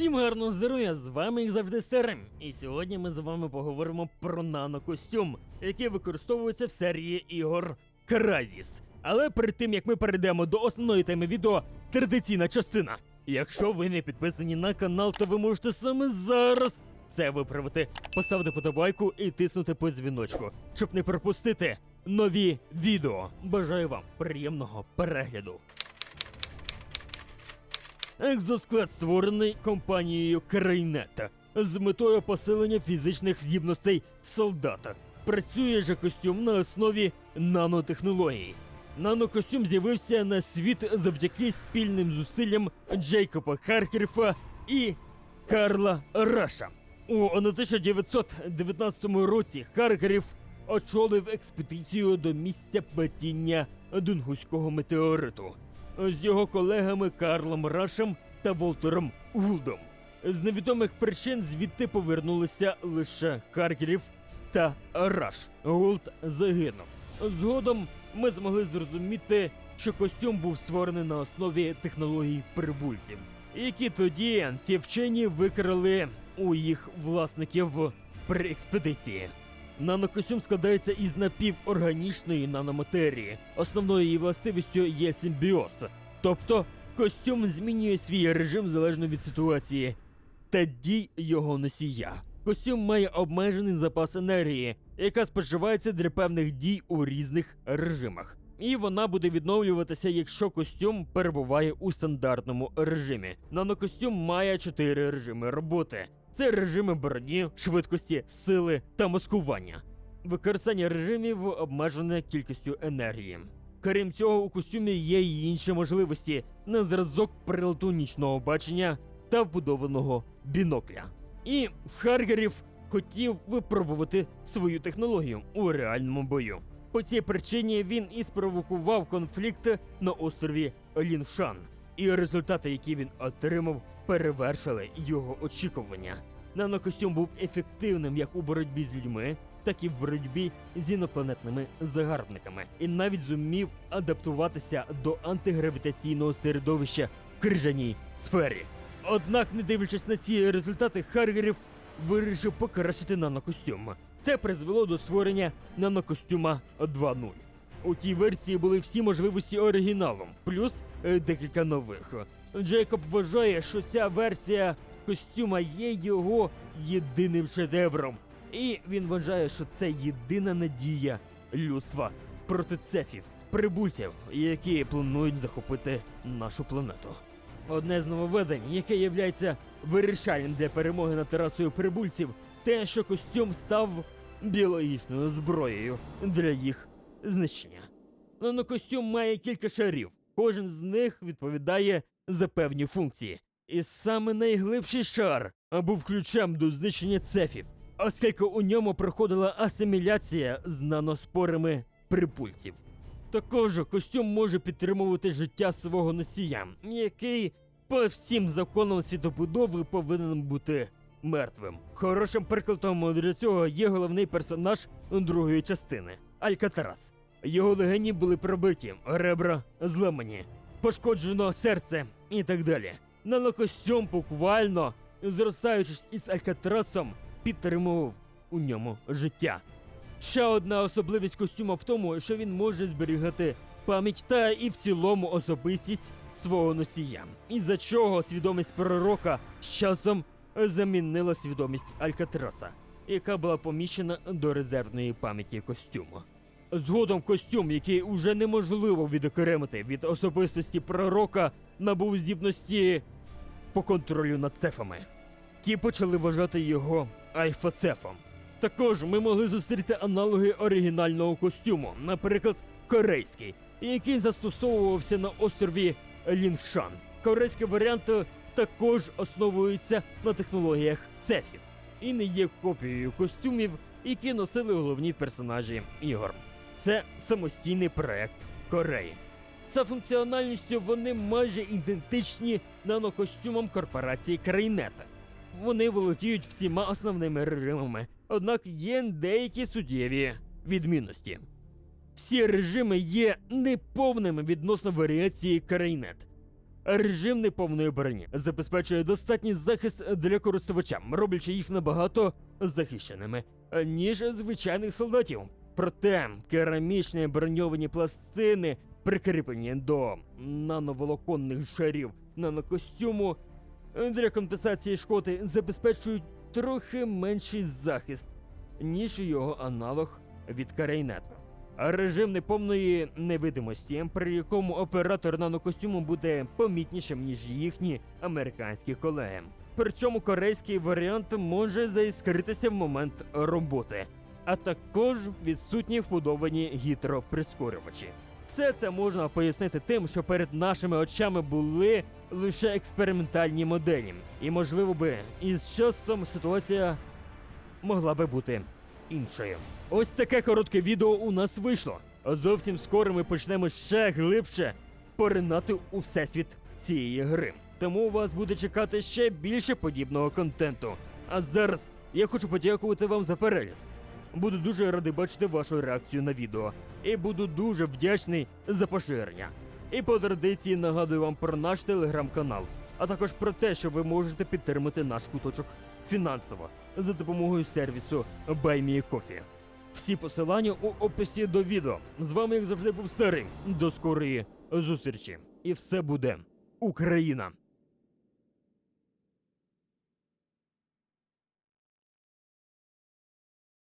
Всім гарного здоров'я! З вами як завжди Серем. І сьогодні ми з вами поговоримо про нанокостюм, який використовується в серії ігор Кразіс. Але перед тим як ми перейдемо до основної теми відео, традиційна частина. Якщо ви не підписані на канал, то ви можете саме зараз це виправити, поставити подобайку і тиснути по дзвіночку, щоб не пропустити нові відео. Бажаю вам приємного перегляду. Екзосклад створений компанією Крайнета з метою посилення фізичних здібностей солдата. Працює же костюм на основі нанотехнологій. Нанокостюм з'явився на світ завдяки спільним зусиллям Джейкоба Харкерфа і Карла Раша. У 1919 році Харкерів очолив експедицію до місця падіння Дунгуського метеориту з його колегами Карлом Рашем та Волтером Гулдом. З невідомих причин звідти повернулися лише Харкерів та Раш. Гулд загинув. Згодом ми змогли зрозуміти, що костюм був створений на основі технологій прибульців, які тоді ці вчені викрали у їх власників при експедиції. Нанокостюм складається із напіворганічної наноматерії. Основною її властивістю є симбіоз. Тобто костюм змінює свій режим залежно від ситуації та дій його носія. Костюм має обмежений запас енергії, яка споживається для певних дій у різних режимах. І вона буде відновлюватися, якщо костюм перебуває у стандартному режимі. Нанокостюм має чотири режими роботи: це режими броні, швидкості, сили та маскування. Використання режимів обмежене кількістю енергії. Крім цього, у костюмі є й інші можливості на зразок прилету нічного бачення та вбудованого бінокля. І Харгерів хотів випробувати свою технологію у реальному бою. По цій причині він і спровокував конфлікт на острові Ліншан, і результати, які він отримав, перевершили його очікування. Нанокостюм був ефективним як у боротьбі з людьми, так і в боротьбі з інопланетними загарбниками, і навіть зумів адаптуватися до антигравітаційного середовища в крижаній сфері. Однак, не дивлячись на ці результати, Харгерів вирішив покращити нанокостюм. Це призвело до створення нанокостюма 2.0. У тій версії були всі можливості оригіналом, плюс е, декілька нових. Джейкоб вважає, що ця версія костюма є його єдиним шедевром. І він вважає, що це єдина надія людства проти цефів, прибульців, які планують захопити нашу планету. Одне з нововведень, яке є вирішальним для перемоги над терасою прибульців, те, що костюм став біологічною зброєю для їх знищення. Нанокостюм має кілька шарів, кожен з них відповідає за певні функції. І саме найглибший шар був ключем до знищення цефів, оскільки у ньому проходила асиміляція з наноспорами прибульців. Також костюм може підтримувати життя свого носія, який по всім законам світобудови повинен бути мертвим. Хорошим прикладом для цього є головний персонаж другої частини Алькатрас. Його легені були пробиті, ребра зламані, пошкоджено серце і так далі. Нанокостюм буквально, зростаючись із Алькатрасом, підтримував у ньому життя. Ще одна особливість костюма в тому, що він може зберігати пам'ять та і в цілому особистість свого носія, із-за чого свідомість пророка з часом замінила свідомість Алькатраса, яка була поміщена до резервної пам'яті костюму. Згодом костюм, який уже неможливо відокремити від особистості пророка, набув здібності по контролю над цефами. Ті почали вважати його альфа-цефом. Також ми могли зустріти аналоги оригінального костюму, наприклад, корейський, який застосовувався на острові Лінгшан. Корейський варіант також основується на технологіях цефів і не є копією костюмів, які носили головні персонажі ігор. Це самостійний проект Кореї. За функціональністю вони майже ідентичні нанокостюмам корпорації Крайнета. Вони володіють всіма основними режимами, однак є деякі суттєві відмінності. Всі режими є неповними відносно варіації Крайнет. Режим неповної броні забезпечує достатній захист для користувача, роблячи їх набагато захищеними, ніж звичайних солдатів. Проте керамічні броньовані пластини, прикріплені до нановолоконних шарів нанокостюму, для компенсації шкоди забезпечують трохи менший захист, ніж його аналог від Карейнета. Режим неповної невидимості, при якому оператор нанокостюму буде помітнішим, ніж їхні американські колеги. Причому корейський варіант може заіскритися в момент роботи, а також відсутні вбудовані гідроприскорювачі. Все це можна пояснити тим, що перед нашими очами були лише експериментальні моделі, і можливо би із часом ситуація могла би бути іншою. Ось таке коротке відео у нас вийшло. А зовсім скоро ми почнемо ще глибше поринати у всесвіт цієї гри. Тому вас буде чекати ще більше подібного контенту. А зараз я хочу подякувати вам за перегляд. Буду дуже радий бачити вашу реакцію на відео. І буду дуже вдячний за поширення. І по традиції нагадую вам про наш телеграм-канал, а також про те, що ви можете підтримати наш куточок фінансово за допомогою сервісу BuyMeCoffee. Всі посилання у описі до відео. З вами, як завжди, був старий. До скорої зустрічі. І все буде Україна!